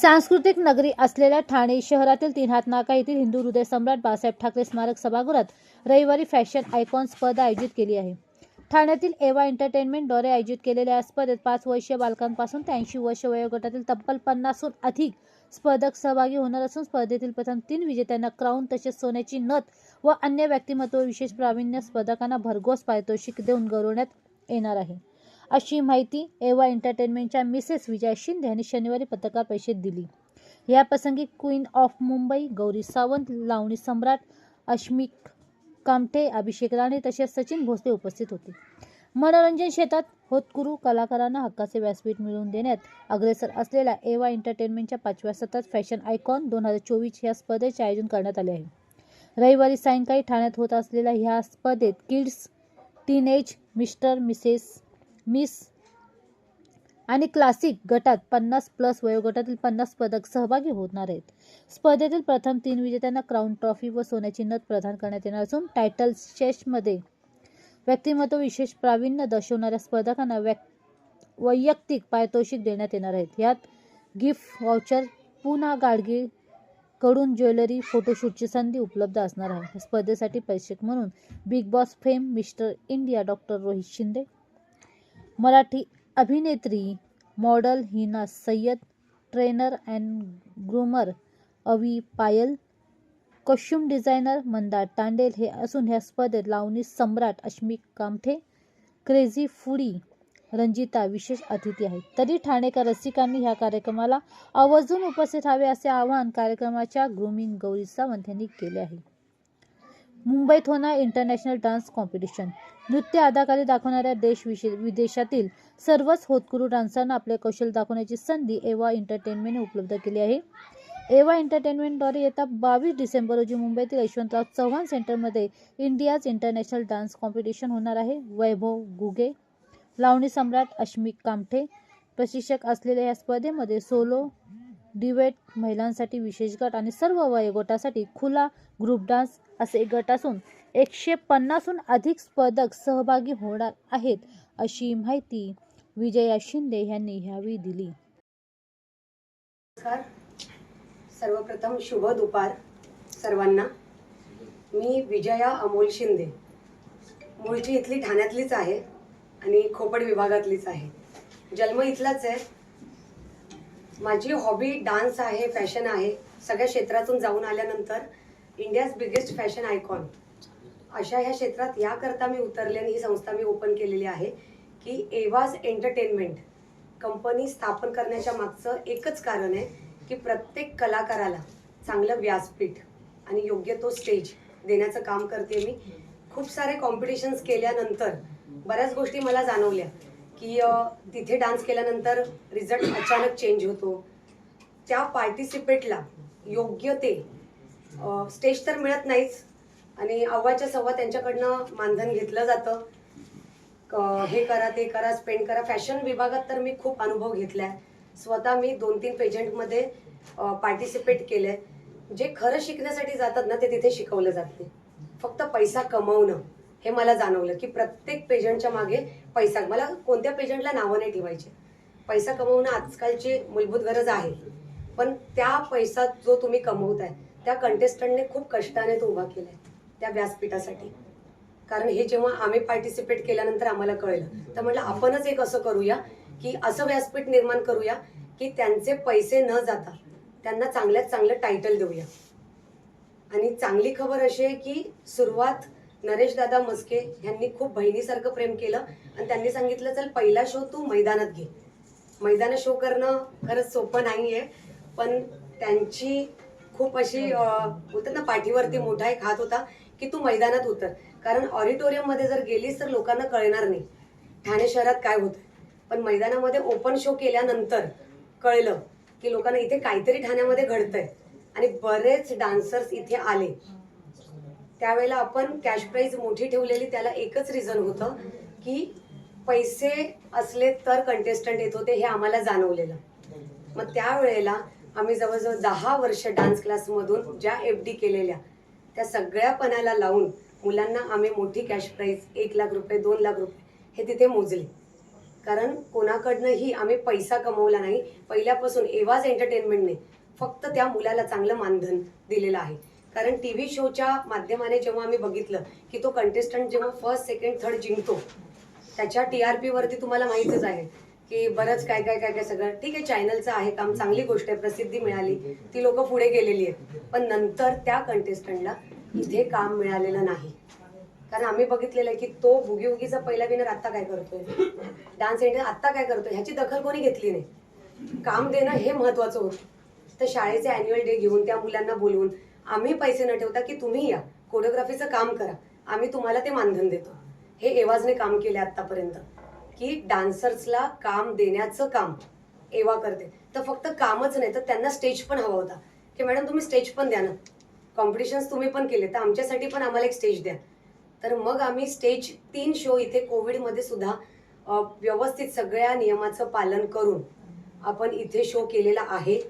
सांस्कृतिक नगरी असलेल्या ठाणे शहरातील तीन हात नाका येथील हिंदू हृदय सम्राट बाळासाहेब ठाकरे स्मारक सभागृहात रविवारी फॅशन आयकॉन स्पर्धा आयोजित केली आहे. ठाण्यातील एवा एंटरटेनमेंटद्वारे आयोजित केलेल्या या स्पर्धेत पाच वर्षीय बालकांपासून ते ऐंशी वर्ष वयोगटातील तब्बल पन्नासहून अधिक स्पर्धक सहभागी होणार असून स्पर्धेतील प्रथम तीन विजेत्यांना क्राऊन तसेच सोन्याची नथ व अन्य व्यक्तिमत्व विशेष प्रावीण्य स्पर्धकांना भरघोस पारितोषिक देऊन गौरवण्यात येणार आहे. अशी माहिती एवा एंटरटेनमेंटच्या मिसेस विजय शिंदे यांनी शनिवारी पत्रकार परिषदेत दिली. या प्रसंगी क्वीन ऑफ मुंबई गौरी सावंत लावणी सम्राट अश्मिक कामठे अभिषेक राणे तसेच सचिन भोसले उपस्थित होते. मनोरंजन क्षेत्रात होतकुरू कलाकारांना हक्काचे व्यासपीठ मिळवून देण्यात अग्रेसर असलेल्या एवा एंटरटेनमेंटच्या पाचव्या सतत फॅशन आयकॉन दोन हजार चोवीस या स्पर्धेचे आयोजन करण्यात आले आहे. रविवारी सायंकाळी ठाण्यात होत असलेल्या ह्या स्पर्धेत kids teenage Mr Mrs Miss आणि क्लासिक गटात पन्नास प्लस वयोगटातील पन्नास स्पर्धक सहभागी होणार आहेत. स्पर्धेतील प्रथम तीन विजेत्यांना क्राऊन ट्रॉफी व सोन्याची नथ प्रदान करण्यात येणार असून टायटल शेषमध्ये व्यक्तिमत्व विशेष प्रावीण्य दर्शवणाऱ्या स्पर्धकांना व्यक् वैयक्तिक पारितोषिक देण्यात येणार आहेत. यात गिफ्ट व्हाउचर पुन्हा गाडगी कडून ज्वेलरी फोटोशूटची संधी उपलब्ध असणार आहे. स्पर्धेसाठी प्रेक्षक म्हणून Bigg Boss fame Mister India doctor Rohit Shinde. Marathi अभिनेत्री model Hina Sayyad trainer and groomer Avi Payal costume designer Mandar Tandel हे असून ह्या स्पर्धेत लावणी सम्राट अश्मिक कामठे क्रेझी फुडी रंजिता विशेष अतिथी आहेत. तरी ठाणेकर रसिकांनी ह्या कार्यक्रमाला आवर्जून उपस्थित हवे असे आवाहन कार्यक्रमाच्या ग्रुमिंग गौरी सावंत यांनी केले आहे. मुंबईत होणार इंटरनॅशनल डान्स कॉम्पिटिशन नृत्य अदाकारी दाखवणाऱ्या देश विदेशातील सर्वच होतकुरू डान्सरना आपले कौशल्य दाखवण्याची संधी एवा एंटरटेनमेंटने उपलब्ध केली आहे. एवा एंटरटेनमेंटद्वारे येत्या बावीस डिसेंबर रोजी मुंबईतील यशवंतराव चव्हाण सेंटरमध्ये इंडियाज इंटरनॅशनल डान्स कॉम्पिटिशन होणार आहे. वैभव गुगे लावणी सम्राट अश्मिक कामठे प्रशिक्षक असलेल्या या स्पर्धेमध्ये सोलो डिवेट महिलांसाठी विशेष गट आणि सर्व वयोगटासाठी खुला ग्रुप डान्स असे गट असून एकशे पन्नासहून अधिक स्पर्धक सहभागी होणार आहेत अशी माहिती विजया शिंदे यांनी ह्यावेळी दिली. नमस्कार. सर्वप्रथम शुभ दुपार सर्वांना. मी विजया अमोल शिंदे. मूळची इथली ठाण्यातलीच आहे आणि खोपड विभागातलीच आहे. जन्म इथलाच आहे. माझी हॉबी डान्स आहे फॅशन आहे सगळ्या क्षेत्रातून जाऊन आल्यानंतर इंडियाज बिगेस्ट फॅशन आयकॉन अशा ह्या क्षेत्रात याकरता मी उतरले आणि ही संस्था मी ओपन केलेली आहे की एवाज एंटरटेनमेंट कंपनी स्थापन करण्याच्या मागचं एकच कारण आहे की प्रत्येक कलाकाराला चांगलं व्यासपीठ आणि योग्य तो स्टेज देण्याचं काम करते मी. खूप सारे कॉम्पिटिशन्स केल्यानंतर बऱ्याच गोष्टी मला जाणवल्या. की तिथे डान्स केल्यानंतर रिझल्ट अचानक चेंज होतो. त्या पार्टिसिपेटला योग्य ते स्टेज तर मिळत नाहीच. आणि अव्वाच्या सव्वा त्यांच्याकडनं मानधन घेतलं जातं. हे करा ते करा स्पेंड करा. फॅशन विभागात तर मी खूप अनुभव घेतलाय. स्वतः मी दोन तीन पेजंटमध्ये पार्टिसिपेट केलंय. जे खरं शिकण्यासाठी जातात ना ते तिथे शिकवलं जात नाही. फक्त पैसा कमवणं. हे मला जाणवलं की प्रत्येक पेशंटच्या मागे पैसा मला कोणत्या पेशंटला नावं नाही ठेवायचे. पैसा कमवणं आजकालची मूलभूत गरज आहे. पण त्या पैसा जो तुम्ही कमवताय त्या कंटेस्टंटने खूप कष्टाने तो उभा केला आहे त्या व्यासपीठासाठी. कारण हे जेव्हा आम्ही पार्टिसिपेट केल्यानंतर आम्हाला कळलं तर म्हटलं आपणच एक असं करूया की असं व्यासपीठ निर्माण करूया की त्यांचे पैसे न जाता त्यांना चांगल्यात चांगलं टायटल देऊया. आणि चांगली खबर अशी आहे की सुरुवात नरेश दादा मस्के यांनी खूप बहिणीसारखं प्रेम केलं आणि त्यांनी सांगितलं चल पहिला शो तू मैदानात घे. मैदानात शो करणं खरंच सोपं नाही आहे पण त्यांची खूप अशी बोलतात ना पाठीवरती मोठा एक हात होता की तू मैदानात उतर. कारण ऑडिटोरियममध्ये जर गेलीस तर लोकांना कळणार नाही ठाणे शहरात काय होतं पण मैदानामध्ये ओपन शो केल्यानंतर कळलं की लोकांना इथे काहीतरी ठाण्यामध्ये घडतंय. आणि बरेच डान्सर्स इथे आले. त्यावेळेला आपण कॅश प्राईज मोठी ठेवलेली त्याला एकच रिझन होतं की पैसे असले तर कंटेस्टंट येत होते हे आम्हाला जाणवलेलं. मग त्यावेळेला आम्ही जवळजवळ दहा वर्ष डान्स क्लासमधून ज्या एफ डी केलेल्या त्या सगळ्या पणाला लावून मुलांना आम्ही मोठी कॅश प्राईज एक लाख रुपये दोन लाख रुपये हे तिथे मोजले. कारण कोणाकडनंही आम्ही पैसा कमवला नाही पहिल्यापासून एवाज एंटरटेनमेंटने फक्त त्या मुलाला चांगलं मानधन दिलेलं आहे. कारण टी व्ही शोच्या माध्यमाने जेव्हा आम्ही बघितलं की तो कंटेस्टंट जेव्हा फर्स्ट सेकंड थर्ड जिंकतो त्याच्या टी आर पीवरती तुम्हाला माहितच आहे की बरंच काय काय काय काय सगळं. ठीक आहे चॅनलचं आहे काम चांगली गोष्ट आहे प्रसिद्धी मिळाली. ती लोक पुढे गेलेली आहेत. पण नंतर त्या कंटेस्टंटला इथे काम मिळालेलं नाही. कारण आम्ही बघितलेलं आहे की तो बुगी उगीचा पहिला विनर आत्ता काय करतोय? डान्स इंडिया आत्ता काय करतोय? ह्याची दखल कोणी घेतली नाही? काम देणं हे महत्वाचं होतं. तर शाळेचे अॅन्युअल डे घेऊन त्या मुलांना बोलवून आम्ही पैसे न ठेवता की तुम्ही या. कोरिओग्राफीचं काम करा. आम्ही तुम्हाला ते मानधन देतो. हे एवाजने काम केले आतापर्यंत की डान्सर्सला काम देण्याचं काम एवा करते. तर फक्त कामच नाही तर त्यांना स्टेज पण हवा होता. की मॅडम तुम्ही स्टेज पण द्या ना. कॉम्पिटिशन्स तुम्ही पण केले तर आमच्यासाठी पण आम्हाला एक स्टेज द्या. तर मग आम्ही स्टेज तीन शो इथे कोविडमध्ये सुद्धा व्यवस्थित सगळ्या नियमाचं पालन करून आपण इथे शो केलेला आहे.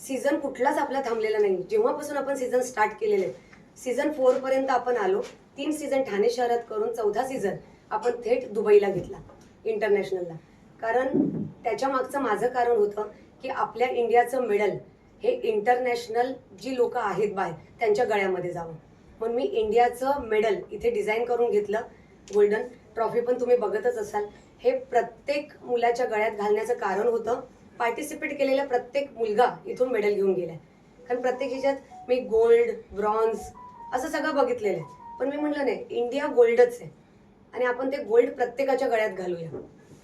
सीझन कुठलाच आपला थांबलेला नाही. जेव्हापासून आपण सीझन स्टार्ट केलेले सीझन फोर पर्यंत आपण आलो तीन सीझन ठाणे शहरात करून चौथा सीझन आपण थेट दुबईला घेतला इंटरनॅशनलला कारण त्याच्या मागचं माझं कारण होतं की आपल्या इंडियाचं मेडल हे इंटरनॅशनल जी लोक आहेत बाहेर त्यांच्या गळ्यामध्ये जावं. म्हणून मी इंडियाचं मेडल इथे डिझाईन करून घेतलं गोल्डन ट्रॉफी पण तुम्ही बघतच असाल. हे प्रत्येक मुलाच्या गळ्यात घालण्याचं कारण होतं. पार्टिसिपेट केलेला प्रत्येक मुलगा इथून मेडल घेऊन गेलाय. कारण प्रत्येक ह्याच्यात मी गोल्ड ब्रॉन्झ असं सगळं बघितलेलं आहे. पण मी म्हटलं नाही इंडिया गोल्डच आहे. आणि आपण ते गोल्ड प्रत्येकाच्या गळ्यात घालूया.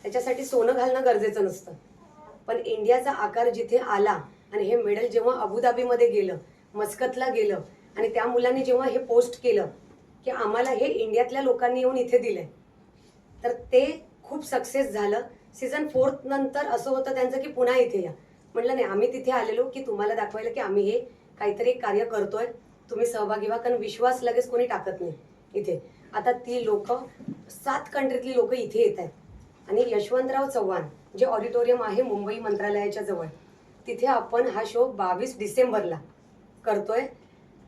त्याच्यासाठी सोनं घालणं गरजेचं नसतं. पण इंडियाचा आकार जिथे आला आणि हे मेडल जेव्हा अबुधाबीमध्ये गेलं मस्कतला गेलं आणि त्या मुलांनी जेव्हा हे पोस्ट केलं की आम्हाला हे इंडियातल्या लोकांनी येऊन इथे दिलंय तर ते खूप सक्सेस झालं. सीझन फोर्थ नंतर असं होतं त्यांचं की पुन्हा इथे या. म्हटलं नाही आम्ही तिथे आलेलो की तुम्हाला दाखवायला की आम्ही हे काहीतरी कार्य करतोय. तुम्ही सहभागी व्हा कारण विश्वास लगेच कोणी टाकत नाही इथे. आता ती लोक सात कंट्रीतली लोक इथे येत आहेत. आणि यशवंतराव चव्हाण जे ऑडिटोरियम आहे मुंबई मंत्रालयाच्या जवळ तिथे आपण हा शो बावीस डिसेंबरला करतोय.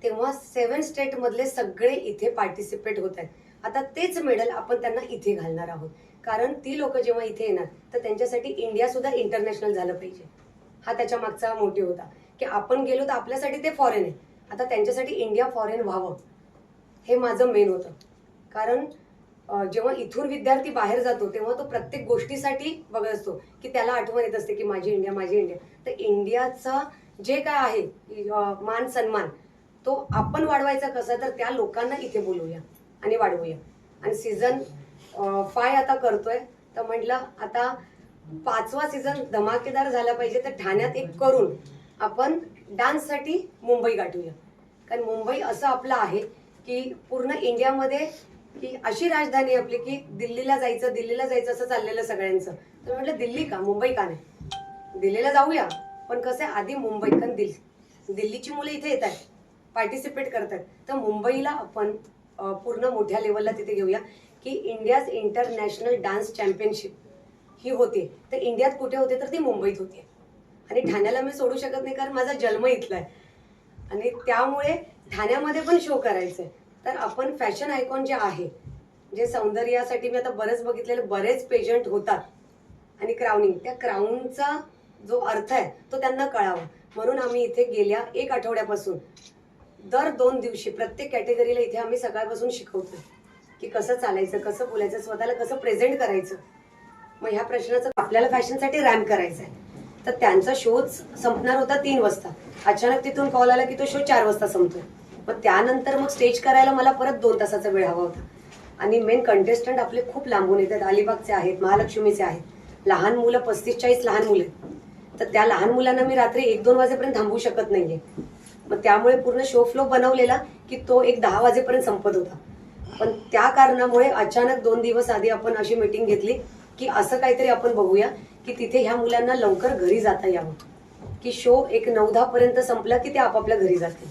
तेव्हा सेवन स्टेटमधले सगळे इथे पार्टिसिपेट होत आहेत. आता तेच मेडल आपण त्यांना इथे घालणार आहोत. कारण ती लोक जेव्हा इथे येणार तर त्यांच्यासाठी इंडिया सुद्धा इंटरनॅशनल झालं पाहिजे. हा त्याच्या मागचा मोटिव्ह होता. की आपण गेलो तर आपल्यासाठी ते फॉरेन आहे. आता त्यांच्यासाठी इंडिया फॉरेन व्हावं. हे माझं मेन होतं. कारण जेव्हा इथून विद्यार्थी बाहेर जातो तेव्हा तो प्रत्येक गोष्टीसाठी बघत असतो की त्याला आठवण येत असते की माझी इंडिया माझी इंडिया तर इंडियाचा जे काय आहे मान सन्मान तो आपण वाढवायचा कसा तर त्या लोकांना इथे बोलवूया आणि वाढवूया. आणि सीझन फाय आता करतोय. तर म्हटलं आता पाचवा सीझन धमाकेदार झाला पाहिजे तर ठाण्यात एक करून आपण डान्ससाठी मुंबई गाठूया. कारण मुंबई असं आपलं आहे की पूर्ण इंडियामध्ये की अशी राजधानी आपली की दिल्लीला जायचं दिल्लीला जायचं असं चाललेलं सगळ्यांचं. तर म्हटलं दिल्ली का? मुंबई का नाही? दिल्लीला जाऊया पण कसं आहे आधी मुंबई कारण दिल्ली दिल्लीची मुलं इथे येत आहेत पार्टिसिपेट करतात तर मुंबईला आपण पूर्ण मोठ्या लेवलला तिथे घेऊया. की इंडियाज इंटरनॅशनल डान्स चॅम्पियनशिप ही होते. तर इंडियात कुठे होते तर ती मुंबईत होते. आणि ठाण्याला मी सोडू शकत नाही कारण माझा जन्म इथला आहे. आणि त्यामुळे ठाण्यामध्ये पण शो करायचं आहे तर आपण फॅशन आयकॉन जे आहे जे सौंदर्यासाठी मी आता बरेच बघितलेले बरेच पेजंट होतात. आणि क्राउनिंग त्या क्राऊनचा जो अर्थ आहे तो त्यांना कळावा. म्हणून आम्ही इथे गेल्या एक आठवड्यापासून दर दोन दिवशी प्रत्येक कॅटेगरीला इथे आम्ही सकाळपासून शिकवतो की कसं चालायचं कसं बोलायचं स्वतःला कसं प्रेझेंट करायचं? मग ह्या प्रश्नाचं आपल्याला फॅशनसाठी रॅम्प करायचं आहे. तर त्यांचा शोच संपणार होता तीन वाजता. अचानक तिथून कॉल आला की तो शो चार वाजता संपतोय. मग त्यानंतर मग स्टेज करायला मला परत दोन तासाचा वेळ हवा होता. आणि मेन कंटेस्टंट आपले खूप लांबून येतात. अलिबागचे आहेत महालक्ष्मीचे आहेत. लहान मुलं पस्तीस चाळीस लहान मुलं आहेत. तर त्या लहान मुलांना मी रात्री एक दोन वाजेपर्यंत थांबवू शकत नाहीये. मग त्यामुळे पूर्ण शो फ्लो बनवलेला की तो एक दहा वाजेपर्यंत संपत होता. पण त्या कारणामुळे अचानक दोन दिवस आधी आपण अशी मीटिंग घेतली की असं काहीतरी आपण बघूया की तिथे ह्या मुलांना लवकर घरी जाता यावं. की शो एक नऊ दहा पर्यंत संपला की ते आपापल्या घरी जातील.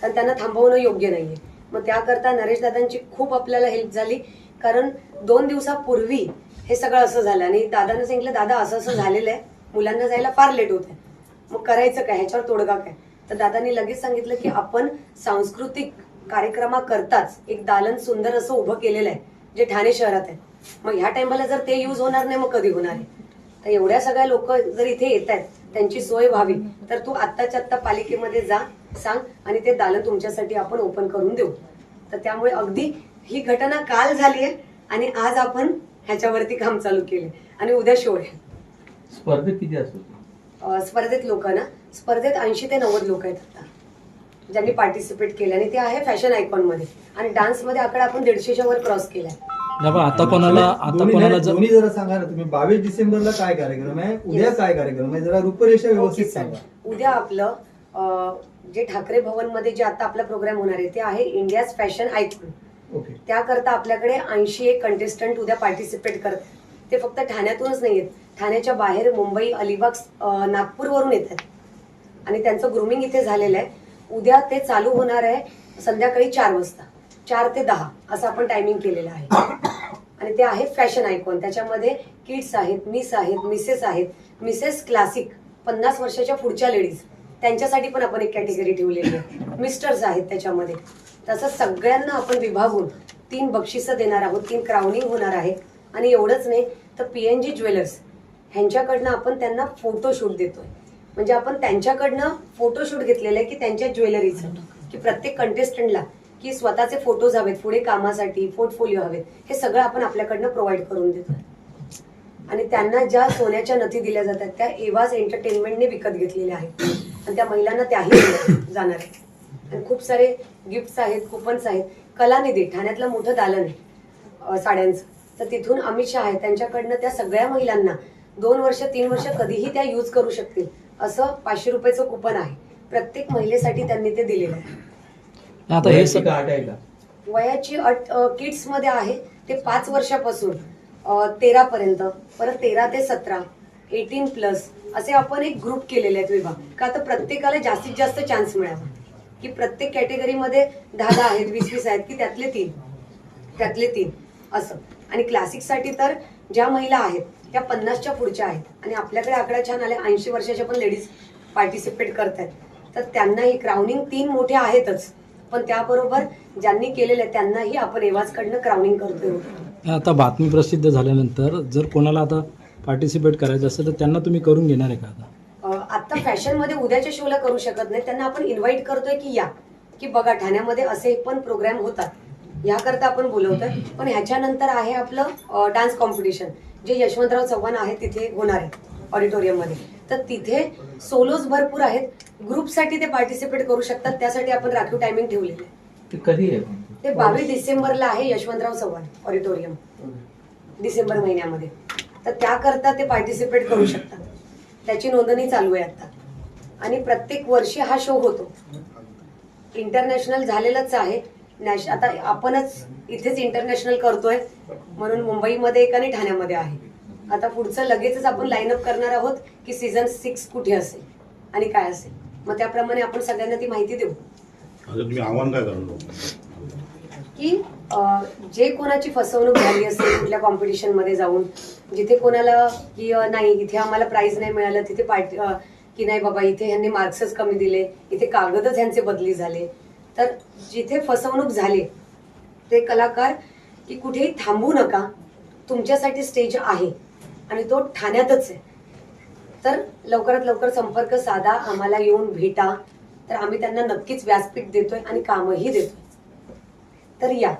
कारण त्यांना थांबवणं योग्य नाहीये. मग त्याकरता नरेश दादांची खूप आपल्याला हेल्प झाली. कारण दोन दिवसापूर्वी हे सगळं असं झालं आणि दादानं सांगितलं दादा असं असं झालेलं आहे. मुलांना जायला फार लेट होत आहे. मग करायचं काय? ह्याच्यावर तोडगा काय? तर दादांनी लगेच सांगितलं की आपण सांस्कृतिक कार्यक्रमा करताच एक दालन सुंदर असं उभं केलेलं आहे जे ठाणे शहरात आहे. मग ह्या टायमाला जर ते यूज होणार नाही मग कधी होणार आहे? तर एवढ्या सगळ्या लोक जर इथे येत आहेत त्यांची सोय व्हावी. तर तू आत्ताच्या आत्ता पालिकेमध्ये जा सांग आणि ते दालन तुमच्यासाठी आपण ओपन करून देऊ. तर त्यामुळे अगदी ही घटना काल झाली आहे आणि आज आपण ह्याच्यावरती काम चालू केले आणि उद्या शो आहे. स्पर्धेत किती असतो स्पर्धेत लोक ना स्पर्धेत ऐंशी ते नव्वद लोक आहेत आता. ज्यांनी पार्टिसिपेट केले आणि ते आहे फॅशन आयकॉनमध्ये. आणि डान्समध्ये आकडा आपण दीडशेच्या वर क्रॉस केलाय. नाही पण आता कोणाला आता दोन्ही कोणाला नाही, जर दोन्ही जरा सांगा ना तुम्ही बावीस डिसेंबरला काय कार्यक्रम आहे? उद्या Yes. काय कार्यक्रम आहे? जरा रूपरेषा व्यवस्थित सांगा. उद्या आपलं अ, जे ठाकरे भवनमध्ये जे आता आपला प्रोग्राम होणार आहे ते आहे इंडियाज फॅशन आयकॉन ओके. त्याकरता आपल्याकडे ऐंशी एक कंटेस्टंट उद्या पार्टिसिपेट करत ते फक्त ठाण्यातूनच नाही आहेत. ठाण्याच्या बाहेर मुंबई अलिबाग अ, नागपूरवरून येतात आणि त्यांचं ग्रुमिंग इथे झालेलं आहे. उद्या ते चालू होणार आहे संध्याकाळी चार वाजता. चार ते दहा असं आपण टायमिंग केलेलं आहे. आणि ते आहे फॅशन आयकॉन त्याच्यामध्ये किड्स आहेत मिस आहेत मिसेस आहेत. मिसेस क्लासिक पन्नास वर्षाच्या पुढच्या लेडीज त्यांच्यासाठी पण आपण एक कॅटेगरी ठेवलेली आहे. मिस्टर्स आहेत त्याच्यामध्ये. तसं सगळ्यांना आपण विभागून तीन बक्षिसं देणार आहोत तीन क्राउनिंग होणार आहे आणि एवढंच नाही तर पी एन जी ज्वेलर्स ह्यांच्याकडनं आपण त्यांना फोटोशूट देतोय. म्हणजे आपण त्यांच्याकडनं फोटोशूट घेतलेलं आहे की त्यांच्या ज्वेलरीचं. की प्रत्येक कंटेस्टंटला की स्वतःचे फोटोज हवेत पुढे कामासाठी पोर्टफोलिओ हवेत हे सगळं आपण आपल्याकडनं प्रोव्हाइड करून देतो आणि त्यांना ज्या सोन्याच्या नथी दिल्या जातात त्या एवाज एंटरटेनमेंटने विकत घेतलेल्या आहेत. आणि त्या महिलांना त्याही जाणार आहेत. आणि खूप सारे गिफ्ट्स आहेत कुपन्स आहेत. कलानिधी ठाण्यातलं मोठं दालन आहे साड्यांचं. तर तिथून अमित शहा आहे त्यांच्याकडनं त्या सगळ्या महिलांना दोन वर्ष तीन वर्ष कधीही त्या यूज करू शकतील. असं पाचशे रुपयाचं कुपन आहे. प्रत्येक महिलेसाठी त्यांनी ते दिलेलं आहे. आता हे वयाची स- गाठ आहे का? वयाची अट किड्समध्ये आहे ते पाच वर्षापासून तेरा पर्यंत परत तेरा ते सतरा एटीन प्लस असे आपण एक ग्रुप केलेले आहेत विभाग. का तर प्रत्येकाला जास्तीत जास्त चान्स मिळावा. की प्रत्येक कॅटेगरीमध्ये दहा दहा आहेत वीस वीस आहेत की त्यातले तीन. त्यातले तीन. असं. आणि क्लासिकसाठी तर ज्या महिला आहेत त्या पन्नासच्या पुढच्या आहेत. आणि आपल्याकडे आकडा छान आले. ऐंशी वर्षाच्या पण लेडीज पार्टिसिपेट करत आहेत तर त्यांनाही क्राउनिंग तीन मोठे आहेतच. पण त्याबरोबर ज्यांनी केलेलं आहे त्यांनाही आपण एवाजकडनं क्राउनिंग करतोय. आता बातमी प्रसिद्ध झाल्यानंतर जर कोणाला आता पार्टिसिपेट करायचं असेल तर त्यांना तुम्ही करून घेणार आहे का आता? आता फॅशनमध्ये उद्याच्या शोला करू शकत नाही. त्यांना आपण इन्व्हाइट करतोय की या. की बघा ठाण्यामध्ये असे पण प्रोग्राम होतात. याकरता आपण बोलवतोय. पण ह्याच्यानंतर आहे आपलं डान्स कॉम्पिटिशन जे यशवंतराव चव्हाण आहे तिथे होणार आहे ऑडिटोरियममध्ये तर तिथे सोलोज भरपूर आहेत. ग्रुपसाठी ते पार्टिसिपेट करू शकतात. त्यासाठी आपण राखीव टायमिंग ठेवलेली आहे. ते कधी आहे? ते बावीस डिसेंबरला आहे यशवंतराव चव्हाण ऑडिटोरियम. डिसेंबर महिन्यामध्ये. तर त्याकरता ते पार्टिसिपेट करू शकतात. त्याची नोंदणी चालू आहे आता. आणि प्रत्येक वर्षी हा शो होतो. इंटरनॅशनल झालेलंच आहे. नॅश आता आपणच इथेच इंटरनॅशनल करतोय म्हणून मुंबईमध्ये एक आणि ठाण्यामध्ये आहे. आता पुढचं लगेचच आपण लाईनअप करणार आहोत की सीझन सिक्स कुठे असेल आणि काय असेल. मग त्याप्रमाणे आपण सगळ्यांना ती माहिती देऊ. आव्हान काय की जे कोणाची फसवणूक झाली असेल कुठल्या कॉम्पिटिशनमध्ये जाऊन जिथे कोणाला की नाही इथे आम्हाला प्राइज नाही मिळालं तिथे पार्टी की नाही बाबा इथे ह्यांनी मार्क्सच कमी दिले इथे कागदच ह्यांचे बदली झाले तर जिथे फसवणूक झाली ते कलाकार की कुठेही थांबू नका. तुमच्यासाठी स्टेज आहे आणि तो ठाण्यातच आहे. तर लवकरात लवकर संपर्क साधा आम्हाला येऊन भेटा. तर आम्ही त्यांना नक्कीच व्यासपीठ देतोय आणि कामही देतोय. तर या.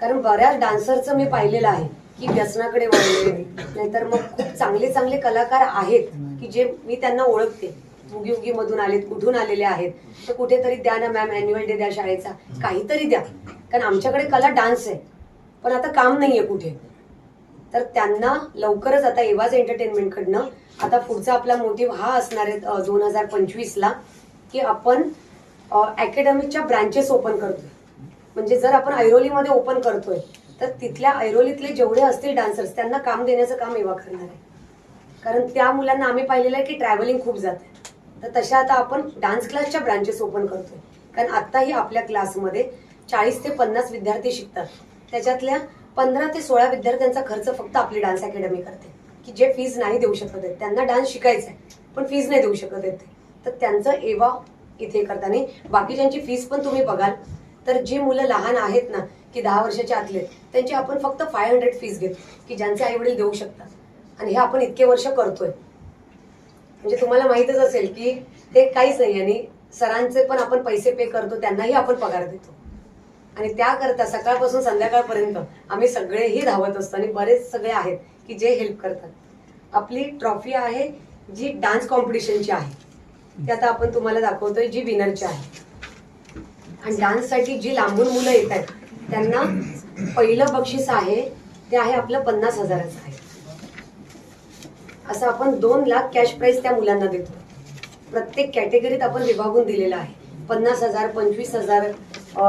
कारण बऱ्याच डान्सरचं मी पाहिलेलं आहे की व्यसनाकडे वळले. नाहीतर मग खूप चांगले चांगले कलाकार आहेत की जे मी त्यांना ओळखते. उगी उगी मधून आलेत कुठून आलेले आहेत? तर कुठेतरी द्या ना मॅम अॅन्युअल डे द्या शाळेचा. काहीतरी द्या. कारण आमच्याकडे कला डान्स आहे. पण आता काम नाहीये कुठे. तर त्यांना लवकरच आता एव्हाज एंटरटेनमेंटकडनं आता पुढचा आपला मोटिव्ह हा असणार आहे दोन हजार पंचवीसला की आपण अकॅडमीच्या ब्रँचेस ओपन करतोय. म्हणजे जर आपण ऐरोलीमध्ये ओपन करतोय तर तिथल्या ऐरोलीतले जेवढे असतील डान्सर्स त्यांना काम देण्याचं काम एव्हा करणार आहे. कारण त्या मुलांना आम्ही पाहिलेलं आहे की ट्रॅव्हलिंग खूप जाते. तर तशा आता आपण डान्स क्लासच्या ब्रांचेस ओपन करतोय. कारण आत्ताही आपल्या क्लासमध्ये चाळीस ते पन्नास विद्यार्थी शिकतात. त्याच्यातल्या पंधरा ते सोळा विद्यार्थ्यांचा खर्च फक्त आपली डान्स अकॅडमी करते. की जे फीज नाही देऊ शकत आहेत. त्यांना डान्स शिकायचा आहे पण फीज नाही देऊ शकत आहेत ते. तर त्यांचं एवा इथे करताना बाकीच्यांची फीज पण तुम्ही बघाल. तर जी मुलं लहान आहेत ना की दहा वर्षाच्या आतले त्यांची आपण फक्त फाय हंड्रेड फीज घेतो की ज्यांचे आई वडील देऊ शकतात. आणि हे आपण इतके वर्ष करतोय. म्हणजे तुम्हाला माहितच असेल की ते काहीच नाही आणि सरांचे पण आपण पैसे पे करतो त्यांनाही आपण पगार देतो. आणि त्याकरता सकाळपासून संध्याकाळपर्यंत आम्ही सगळेही धावत असतो आणि बरेच सगळे आहेत की जे हेल्प करतात. आपली ट्रॉफी आहे जी डान्स कॉम्पिटिशनची आहे. ती आता आपण तुम्हाला दाखवतोय जी विनरची आहे. आणि डान्ससाठी जी लांबून मुलं येत आहेत त्यांना पहिलं बक्षीस आहे ते आहे आपलं पन्नास हजाराचं आहे. असं आपण दोन लाख कॅश प्राईज त्या मुलांना देतो. प्रत्येक कॅटेगरीत आपण विभागून दिलेलं आहे. पन्नास हजार पंचवीस हजार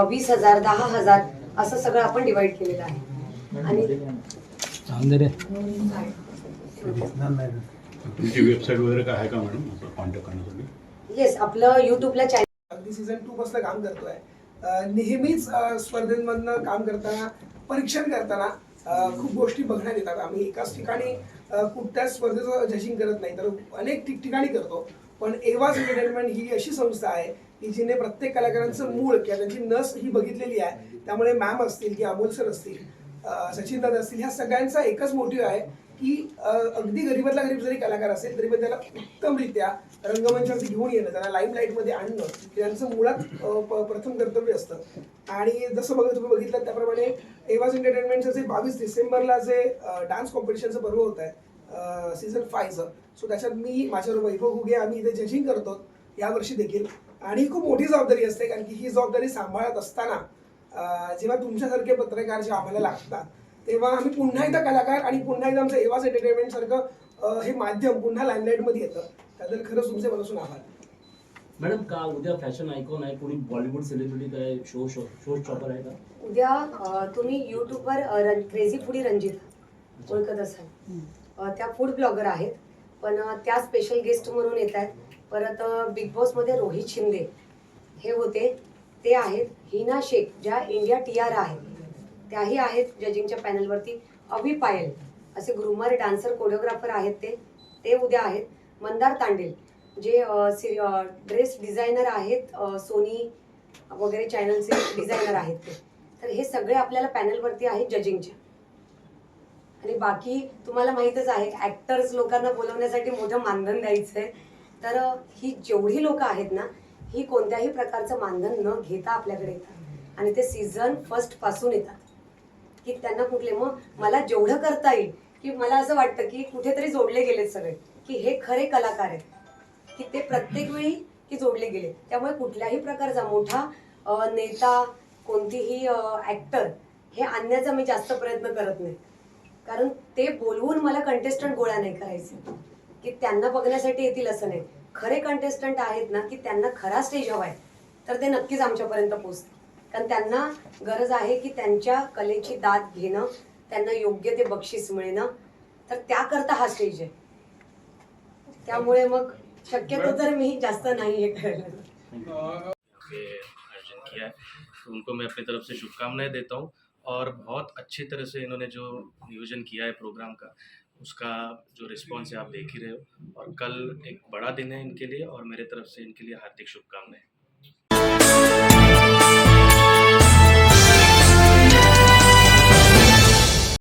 वीस हजार दहा हजार असं सगळं आपण डिवाइड केलेलं आहे. आणि अंधेरे तुमची वेबसाईट वगैरे काय आहे का मॅडम कॉन्टॅक्ट करण्यासाठी येस आपलं युट्यूबला चॅनल अगदी सीझन टू पासून काम करतोय. नेहमीच स्पर्धेंमधनं काम करताना परीक्षण करताना खूप गोष्टी बघण्यात येतात. आम्ही एकाच ठिकाणी कुठल्याच स्पर्धेचं जजिंग करत नाही. तर अनेक ठिकठिकाणी करतो. पण एवाज एंटरटेनमेंट ही अशी संस्था आहे की जिने प्रत्येक कलाकारांचं मूळ किंवा त्यांची नस ही बघितलेली आहे. त्यामुळे मॅम असतील किंवा अमोल सर असतील सचिन दादा असतील ह्या सगळ्यांचा एकच मोटिव्ह आहे की अगदी गरीबातला गरीब जरी कलाकार असेल तरी पण त्याला उत्तमरित्या रंगमंचावरती घेऊन येणं त्याला लाईम लाईटमध्ये आणणं त्यांचं मुळात प- प्रथम कर्तव्य असतं. आणि जसं बघा तुम्ही बघितलं त्याप्रमाणे एवाज एंटरटेनमेंटचं जे बावीस डिसेंबरला जे डान्स कॉम्पिटिशनचं पर्व होत आहे सीझन फायचं सो त्याच्यात मी माझ्यावर वैभव घुगे आम्ही इथे जजिंग करतो यावर्षी देखील. आणि खूप मोठी जबाबदारी असते कारण की ही जबाबदारी सांभाळत असताना जेव्हा तुमच्यासारखे पत्रकार जे आम्हाला लागतात तेव्हा आम्ही पुन्हा एकदा कलाकार आणि पुन्हा एकदा आमचं एवाज एंटरटेनमेंट सारखं हे माध्यम पुन्हा मध्ये येतं. त्याबद्दल खरंच तुमचे मनापासून आभार. मॅडम का उद्या फॅशन आयकॉन आहे? कोणी बॉलिवूड सेलिब्रिटी काय शो शो शो स्टॉपर आहे का? उद्या अं, तुम्ही युट्यूबवर क्रेझी फुडी रंजित ओळखत असाल. अं, त्या फूड ब्लॉगर आहेत. पण अं, त्या स्पेशल गेस्ट म्हणून येत आहेत. परत बिग बॉसमध्ये रोहित शिंदे हे होते. ते आहेत हिना शेख ज्या इंडिया टी आर आहेत त्याही आहेत जजिंगच्या पॅनलवरती अभि पायल असे ग्रुमर डान्सर कोरिओग्राफर आहेत ते. ते उद्या आहेत. मंदार तांडेल जे ड्रेस डिझायनर आहेत सोनी वगैरे चॅनलचे डिझायनर आहेत ते. तर हे सगळे आपल्याला पॅनलवरती आहेत जजिंगच्या आणि बाकी तुम्हाला माहीतच आहे ॲक्टर्स लोकांना बोलवण्यासाठी मोठं मानधन द्यायचं आहे तर ही जेवढी लोकं आहेत ना ही कोणत्याही प्रकारचं मानधन न घेता आपल्याकडे येतात. आणि ते सीझन फर्स्टपासून येतात. की त्यांना कुठले मग मला जेवढं करता येईल की मला असं वाटतं की कुठेतरी जोडले गेले सगळे की हे खरे कलाकार आहेत. की ते प्रत्येक वेळी की जोडले गेले त्यामुळे कुठल्याही प्रकारचा मोठा नेता कोणतीही ऍक्टर हे आणण्याचा मी जास्त प्रयत्न करत नाही. कारण ते बोलवून मला कंटेस्टंट गोळा नाही करायचे. की त्यांना बघण्यासाठी येतील असं नाही. खरे कंटेस्टंट आहेत ना की त्यांना खरा स्टेज हवाय. तर ते नक्कीच आमच्यापर्यंत पोचतील कारण त्यांना गरज आहे की त्यांच्या कलेची दाद घेणं त्यांना योग्य ते बक्षीस मिळणं. तर त्याकरता हा स्टेज आहे. त्यामुळे मग शक्यतो तर मी जास्त नाही हे करायला आयोजन किया है तो उनको मैं अपनी तरफ से शुभकामनाएं देता हूँ और बहुत अच्छी तरह से इन्होंने जो नियोजन किया है प्रोग्राम का उसका जो रिस्पॉन्स है आप देख ही रहे हो। और कल एक बड़ा दिन है इनके लिए और मेरे तरफ से इनके लिए हार्दिक शुभकामनाएं।